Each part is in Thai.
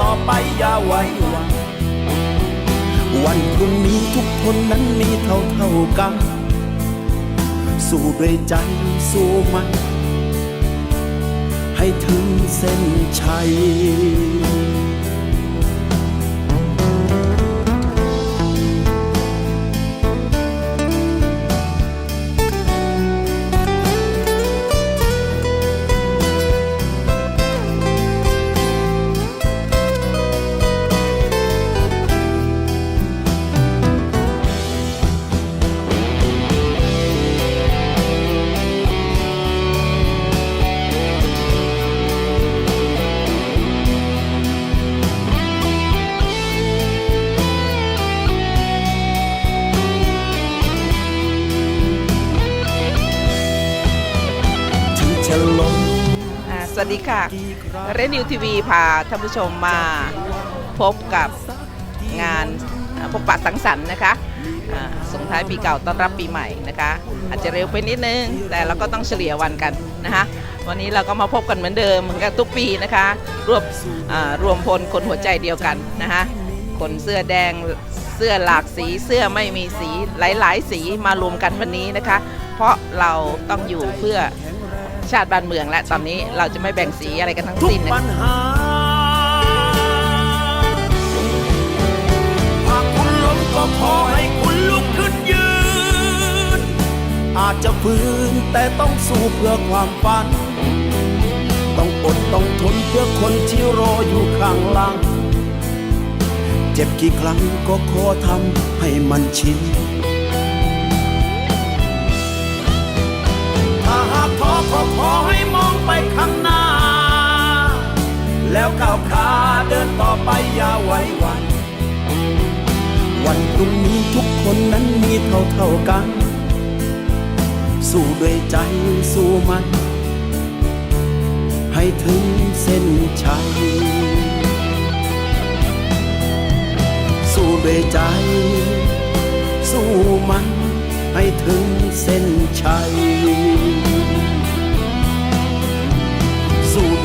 ต่อไปอย่าไว้วางวันพรุ่งนี้ทุกคนนั้นมีเท่าเท่ากัน สู้ด้วยใจสู้มัน ให้ถึงเส้นชัย ดีค่ะกี่ครั้งเรนิวทีวีพาท่านผู้ชมมาพบกับงานอ่าพบปะสังสรรค์นะคะอ่าส่งท้ายปีเก่าต้อนรับปีใหม่นะคะ อาจจะเร็วไปนิดนึง แต่เราก็ต้องเฉลี่ยวันกันนะคะวันนี้เราก็มาพบกันเหมือนเดิมเหมือนกับทุกปีนะคะ รวบอ่ารวมพลคนหัวใจเดียวกันนะคะคนเสื้อแดงเสื้อหลากสีเสื้อไม่มีสีหลาย ๆ สีมารวมกันวันนี้นะคะ เพราะเราต้องอยู่เพื่อ ชาติบ้านเมืองและตอนนี้เราจะไม่แบ่งสีอะไรกันทั้งสิ้นนะก็ขอให้คุณลุกขึ้นยืน อาจจะฝืนแต่ต้องสู้เพื่อความฝัน ต้องอดต้องทนเพื่อคนที่รออยู่ข้างหลัง เจ็บกี่ครั้งก็ขอทำให้มันชิน ไปข้างหน้า แล้วก้าวขาเดินต่อไปอย่าไว้วัน วันพรุ่งนี้ทุกคนนั้นมีเท่าเท่ากัน สู้ด้วยใจสู้มัน ให้ถึงเส้นชัย สู้ด้วยใจ สู้มันให้ถึงเส้นชัย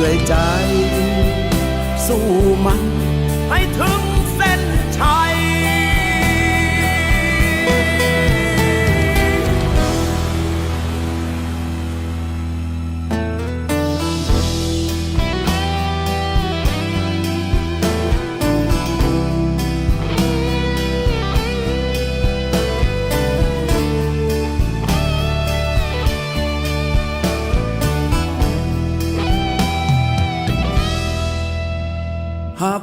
ด้วยใจ สู้มันให้ถึง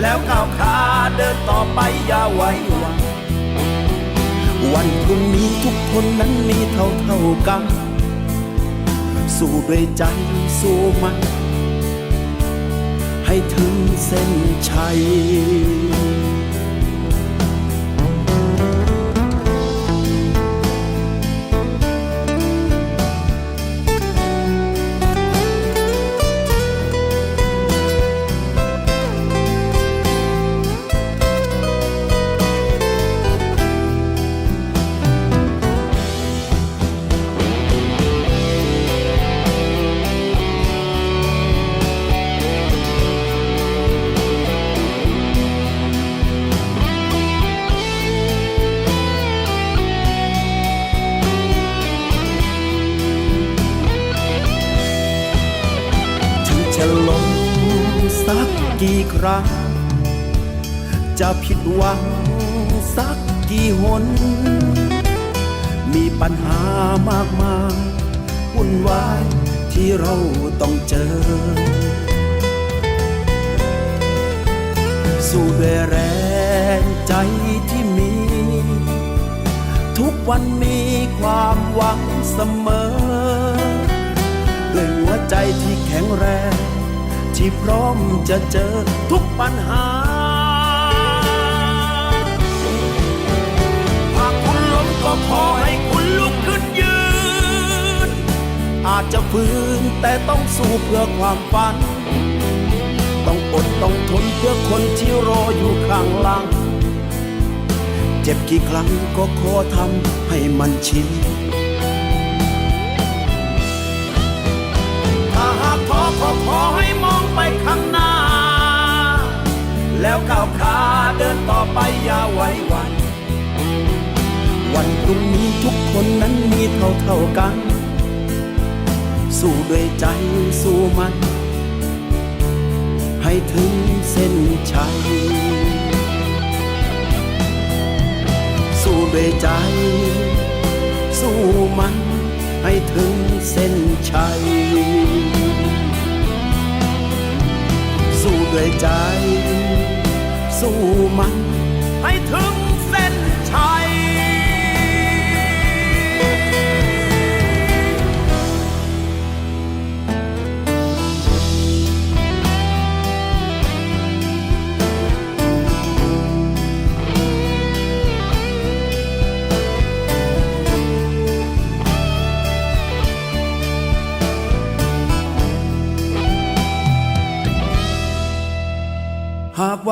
แล้วก้าวขาเดินต่อไปอย่าไว้วังวันพรุ่งนี้ทุกคนนั้นมีเท่าเท่ากัน สู้ด้วยใจสู้มัน ให้ถึงเส้นชัย จะล้มสักกี่ครั้ง จะผิดหวังสักกี่หน มีปัญหามากมายวุ่นวายที่เราต้องเจอ สู้ด้วยแรงใจที่มี ทุกวันมีความหวังเสมอ ด้วยหัวใจที่แข็งแรง ที่พร้อมจะเจอทุกปัญหาหากคุณล้มก็ขอให้คุณลุกขึ้นยืน อาจจะฝืนแต่ต้องสู้เพื่อความฝัน ต้องอดต้องทนเพื่อคนที่รออยู่ข้างหลัง เจ็บกี่ครั้งก็ขอทำให้มันชิน ก็ขอให้มองไปข้างหน้า แล้วก้าวขาเดินต่อไปอย่าไว้วัน วันพรุ่งนี้ทุกคนนั้นมีเท่าเท่ากัน สู้ด้วยใจสู้มัน ให้ถึงเส้นชัย สู้ด้วยใจ สู้มันให้ถึงเส้นชัย ด้วยใจ สู้มันให้ถึง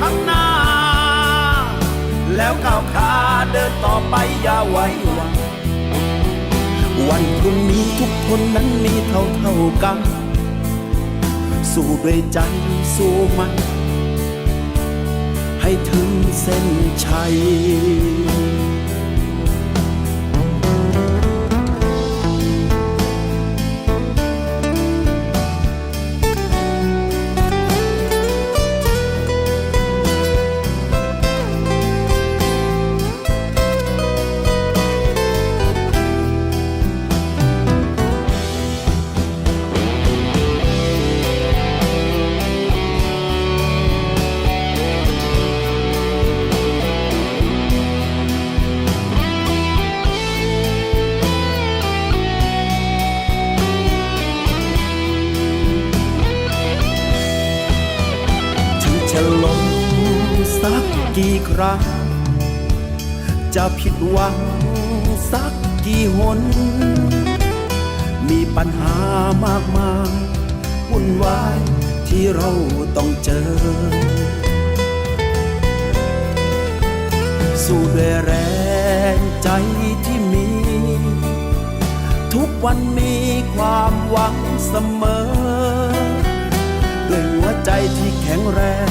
ข้างหน้า แล้วก้าวขาเดินต่อไปอย่าไว้วังวันพรุ่งนี้ทุกคนนั้นมีเท่าเท่ากัน สู้ด้วยใจสู้มัน ให้ถึงเส้นชัย รั้งจะผิดหวังสักกี่หน มีปัญหามากมายวุ่นวายที่เราต้องเจอ สู้ด้วยแรงใจที่มี ทุกวันมีความหวังเสมอ ด้วยหัวใจที่แข็งแรง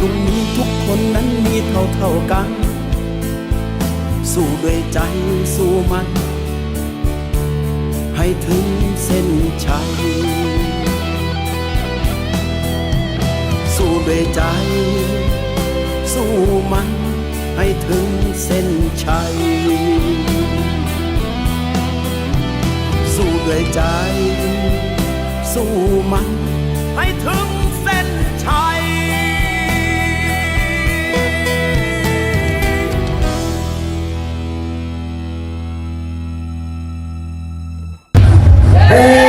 วันพรุ่งนี้ทุกคนนั้นมีเท่าเท่ากัน สู้ด้วยใจสู้มัน ให้ถึงเส้นชัย สู้ด้วยใจ สู้มันให้ถึงเส้นชัย สู้ด้วยใจ สู้มันให้ถึง Hey!